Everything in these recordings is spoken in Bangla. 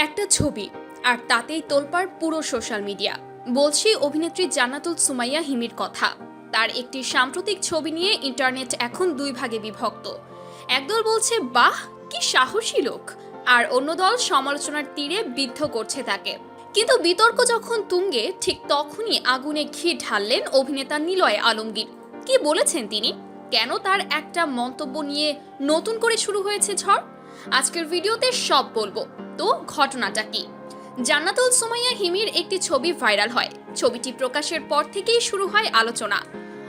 একটা ছবি, আর তাতেই তোলপাড় পুরো সোশ্যাল মিডিয়া। বলছি অভিনেত্রী জান্নাতুল সুমাইয়া হিমির কথা। তার একটি সাম্প্রতিক ছবি নিয়ে ইন্টারনেট এখন দুই ভাগে বিভক্ত। একদল বলছে, বাহ, কি সাহসী লোক। আর অন্য দল সমালোচনার তীরে বিদ্ধ করছে তাকে। কিন্তু বিতর্ক যখন তুঙ্গে, ঠিক তখনই আগুনে ঘি ঢাললেন অভিনেতা নিলয় আলমগীর। কি বলেছেন তিনি? কেন তার একটা মন্তব্য নিয়ে নতুন করে শুরু হয়েছে ঝড়? আজকের ভিডিওতে সব বলব। তো ঘটনাটা কি? জান্নাতুল সুমাইয়া হিমির একটি ছবি ভাইরাল হয়। ছবিটি প্রকাশের পর থেকেই শুরু হয় আলোচনা।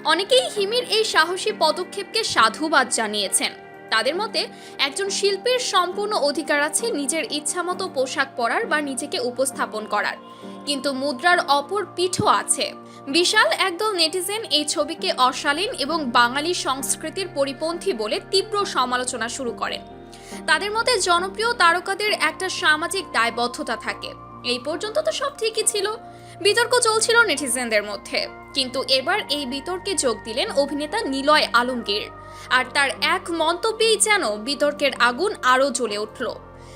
অনেকেই হিমির এই সাহসী পদক্ষেপকে সাধুবাদ জানিয়েছেন। তাদের মতে, একজন শিল্পীর সম্পূর্ণ অধিকার আছে নিজের ইচ্ছামতো পোশাক পরার বা নিজেকে উপস্থাপন করার। কিন্তু মুদ্রার অপর পিঠও আছে। বিশাল একদল নেটিজেন এই ছবিকে অশালীন এবং বাঙালি সংস্কৃতির পরিপন্থী বলে তীব্র সমালোচনা শুরু করেন। তাদের মতে জনপ্রিয় তারকাদের একটা সামাজিক দায়বদ্ধতা থাকে। এই পর্যন্ত তো সব ঠিকই ছিল। বিতর্ক চলছিল নেটিজেনদের মধ্যে। কিন্তু এবার এই বিতর্কে যোগ দিলেন অভিনেতা নিলয় আলমগীর। আর তার এক মন্তব্যেই যেন বিতর্কের আগুন আরও জ্বলে উঠল।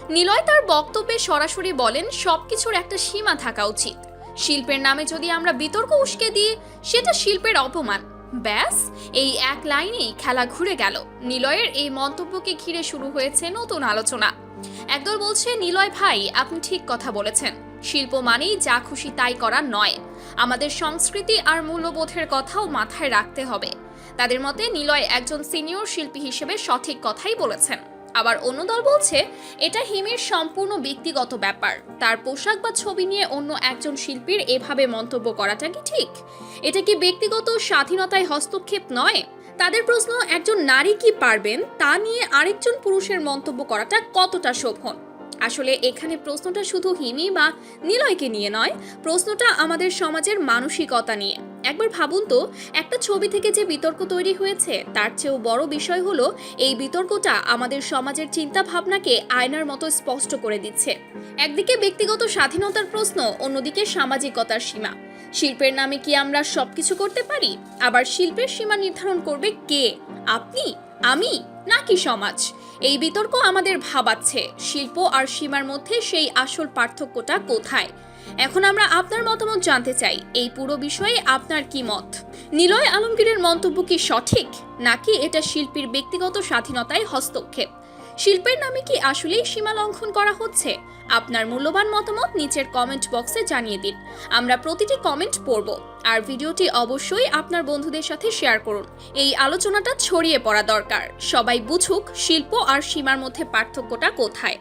নিলয় তার বক্তব্যে সরাসরি বলেন, সবকিছুর একটা সীমা থাকা উচিত। শিল্পের নামে যদি আমরা বিতর্ক উস্কে দিই, সেটা শিল্পের অপমান। ব্যাস, এই এক লাইনেই খেলা ঘুরে গেল। নিলয়ের এই মন্তব্যকে ঘিরে শুরু হয়েছে নতুন আলোচনা। একদল বলছে, নিলয় ভাই, আপনি ঠিক কথা বলেছেন। শিল্প মানেই যা খুশি তাই করা নয়। আমাদের সংস্কৃতি আর মূল্যবোধের কথাও মাথায় রাখতে হবে। তাদের মতে, নিলয় একজন সিনিয়র শিল্পী হিসেবে সঠিক কথাই বলেছেন। আবার অন্য দল বলছে, এটা হিমির সম্পূর্ণ ব্যক্তিগত ব্যাপার। তার পোশাক বা ছবি নিয়ে অন্য একজন শিল্পীর এভাবে মন্তব্য করাটা কি ঠিক? এটা কি ব্যক্তিগত স্বাধীনতায় হস্তক্ষেপ নয়? তাদের প্রশ্ন, একজন নারী কি পারবেন? তা নিয়ে আরেকজন পুরুষের মন্তব্য করাটা কতটা শোভন? আসলে এখানে প্রশ্নটা শুধু হিমি বা নিলয়কে নিয়ে নয়, প্রশ্নটা আমাদের সমাজের মানসিকতা নিয়ে। একবার ভাবুন তো, একটা ছবি থেকে যে বিতর্ক তৈরি হয়েছে, তার চেয়েও বড় বিষয় হলো, এই বিতর্কটা আমাদের সমাজের চিন্তা ভাবনাকে আয়নার মতো স্পষ্ট করে দিচ্ছে। একদিকে ব্যক্তিগত স্বাধীনতার প্রশ্ন, অন্যদিকে সামাজিকতার সীমা। শিল্পের নামে কি আমরা সবকিছু করতে পারি? আবার শিল্পের সীমা নির্ধারণ করবে কে? আপনি? আমি? নাকি সমাজ? এই বিতর্ক আমাদের ভাবাচ্ছে। শিল্প আর সীমার মধ্যে সেই আসল পার্থক্যটা কোথায়? এখন আমরা আপনার মতামত জানতে চাই। এই পুরো বিষয়ে আপনার কি মত? নিলয় আলমগীরের মন্তব্য কি সঠিক? নাকি এটা শিল্পীর ব্যক্তিগত স্বাধীনতায় হস্তক্ষেপ? শিল্পের নামে কি আসলেই সীমা লঙ্ঘন করা হচ্ছে? আপনার মূল্যবান মতামত নিচের কমেন্ট বক্সে জানিয়ে দিন। আমরা প্রতিটি কমেন্ট পড়ব। আর ভিডিওটি অবশ্যই আপনার বন্ধুদের সাথে শেয়ার করুন। এই আলোচনাটা ছড়িয়ে পড়া দরকার। সবাই বুঝুক, শিল্প আর সীমার মধ্যে পার্থক্যটা কোথায়?